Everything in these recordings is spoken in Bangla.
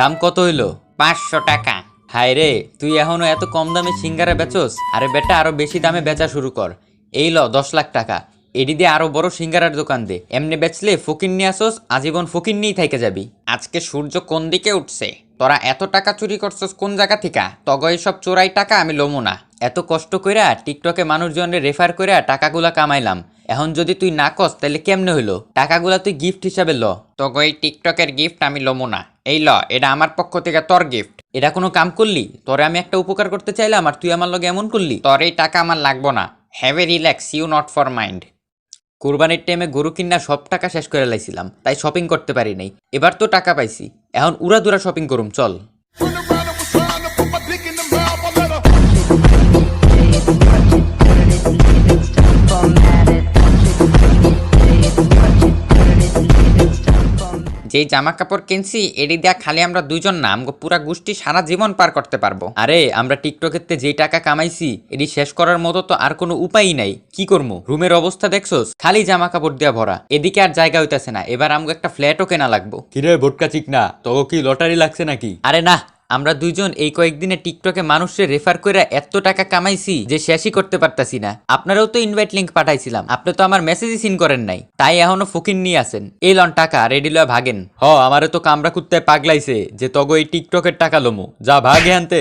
দাম কত হইল? পাঁচশো টাকা। হায় রে, তুই এখনও এত কম দামে সিঙ্গারা বেচোস? আরে বেটা, আরও বেশি দামে বেচা শুরু কর। এই ল, দশ লাখ টাকা। এডি দিয়ে আরও বড় সিঙ্গারার দোকান দে। এমনি বেচলে ফকির নিয়ে আসোস, আজীবন ফকির নিয়েই থাইকে যাবি। আজকে সূর্য কোন দিকে উঠছে? তোরা এত টাকা চুরি করছস কোন জায়গা থেকে? তগ সব চোরাই টাকা আমি লমু না। এত কষ্ট কইরা টিকটকে মানুষজনের রেফার কইরা টাকাগুলা কামাইলাম। এখন যদি তুই না কস, তাহলে কেমনে হইল? টাকাগুলা তুই গিফট হিসাবে ল। তগ এই টিকটকের গিফট আমি লমু না। এই ল, এটা আমার পক্ষ থেকে তোর গিফট এটা কোনো কাম করলি? তোরে আমি একটা উপকার করতে চাইলাম আর তুই আমার লগে এমন করলি? তোর এই টাকা আমার লাগবো না। Have a relax you not for mind কোরবানির টাইমে গরু কিনা সব টাকা শেষ করে লাইছিলাম, তাই শপিং করতে পারি নাই। এবার তো টাকা পাইছি। এখন উড়া দুরা শপিং করুম, চল। যেই জামা কাপড় কিনছি এডি দিয়া খালি আমরা দুজন না আমগো পুরা গোষ্ঠী সারা জীবন পার করতে পারব। আরে আমরা টিকটকেতে যেই টাকা কামাইছি এটি শেষ করার মতো তো আর কোনো উপায়ই নাই। কি করব রুমের অবস্থা দেখছোস? খালি জামা কাপড় দিয়া ভরা। এদিকে আর জায়গা হইতাছে না। এবার আমগো একটা ফ্ল্যাটও কেনা লাগবো। কিরে ভোটকা চিকনা? তোকে কি লটারি লাগছে নাকি? আরে না আমরা দুইজন এই কয়েকদিনে টিকটকে মানুষের রেফার করে এত টাকা কামাইছি যে শেষই করতে পারতাছি না। আপনারাও তো ইনভাইট লিঙ্ক পাঠাইছিলাম। আপনি তো আমার মেসেজই সিন করেন নাই। তাই এখনও ফকির নিয়ে আসেন এই লন টাকা রেডি লয় ভাগেন। হ আমারও তো কামরা কুত্তায় পাগলাইছে যে তগো এই টিকটকের টাকা লোমো। যা ভাগে আনতে।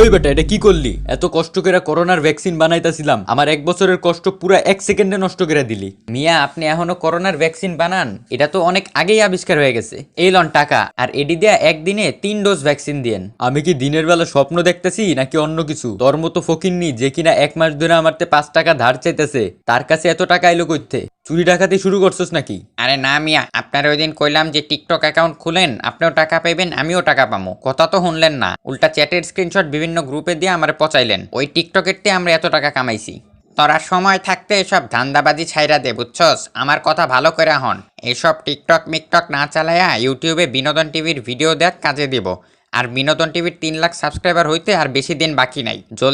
এই বেটা, এটা কি করলি? এত কষ্ট করে করোনার ভ্যাকসিন বানাইতাছিলাম। আমার এক বছরের কষ্ট পুরা এক সেকেন্ডে নষ্ট করে দিলি। মিয়া, আপনি এখনও করোনার ভ্যাকসিন বানান? এটা তো অনেক আগেই আবিষ্কার হয়ে গেছে। এই লন টাকা, আর এডি দেয়া একদিনে তিন ডোজ ভ্যাকসিন দিয়েন। আমি কি দিনের বেলা স্বপ্ন দেখতেছি, নাকি অন্য কিছু? তোর মতো ফকিরনি যে কিনা এক মাস ধরে আমারতে পাঁচ টাকা ধার চাইতেছে, তার কাছে এত টাকা এলো করতে চুরি ডাকাতি শুরু করছস নাকি? আরে না মিয়া, আপনার ওই দিন কইলাম যে টিকটক অ্যাকাউন্ট খুলেন, আপনিও টাকা পাইবেন, আমিও টাকা পাবো কথা তো শুনলেন না। উল্টা চ্যাটের স্ক্রিনশট বিভিন্ন গ্রুপে দিয়ে আমারে পচাইলেন। ওই টিকটকের তে আমরা এত টাকা কামাইছি। তোরা সময় থাকতে এসব ধান্দাবাজি ছাইরা দে, বুঝছস? আমার কথা ভালো করে হন। এসব টিকটক মিকটক না চালায়া ইউটিউবে বিনোদন টিভির ভিডিও দেখ, কাজে দিব। আর বিনোদন টিভির তিন লাখ সাবস্ক্রাইবার হইতে আর বেশি দিন বাকি নাই।